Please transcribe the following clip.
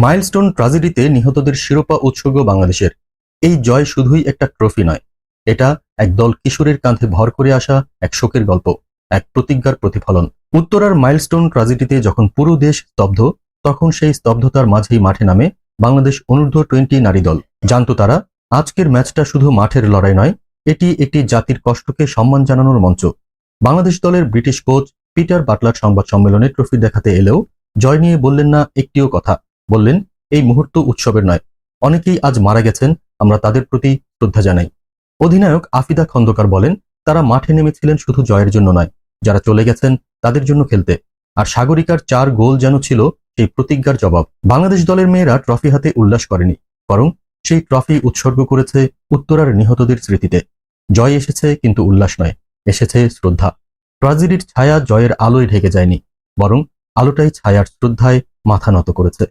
Milestone ট্রাজেডিতে নিহতদের শিরোপা উৎসর্গ বাংলাদেশের। এই জয় শুধুই একটা ট্রফি নয়, এটা একদল কিশোরের কাঁধে ভর করে আসা এক শোকের গল্প, এক প্রতিজ্ঞার প্রতিফলন। উত্তরার মাইলস্টোন ট্রাজেডিতে যখন পুরো দেশ স্তব্ধ, তখন সেই স্তব্ধতার মাঝেই মাঠে নামে বাংলাদেশ অনূর্ধ্ব টোয়েন্টি নারী দল। জানতো তারা, আজকের ম্যাচটা শুধু মাঠের লড়াই নয়, এটি একটি জাতির কষ্টকে সম্মান জানানোর মঞ্চ। বাংলাদেশ দলের ব্রিটিশ কোচ পিটার বাটলার সংবাদ সম্মেলনে ট্রফি দেখাতে এলেও জয় নিয়ে বললেন না একটিও কথা। বললেন, এই মুহূর্ত উৎসবের নয়। অনেকেই আজ মারা গেছেন, আমরা তাদের প্রতি শ্রদ্ধা জানাই। অধিনায়ক আফিদা খন্দকার বলেন, তারা মাঠে নেমেছিলেন শুধু জয়ের জন্য নয়, যারা চলে গেছেন তাদের জন্য খেলতে। আর সাগরিকার চার গোল যেন ছিল, সেই প্রতিজ্ঞার জবাব। বাংলাদেশ দলের মেয়েরা ট্রফি হাতে উল্লাস করেনি, বরং সেই ট্রফি উৎসর্গ করেছে উত্তরার নিহতদের স্মৃতিতে। জয় এসেছে কিন্তু উল্লাস নয়, এসেছে শ্রদ্ধা। ট্রাজেডির ছায়া জয়ের আলোয় ঢেকে যায়নি, বরং আলোটাই ছায়ার শ্রদ্ধায় মাথা নত করেছে।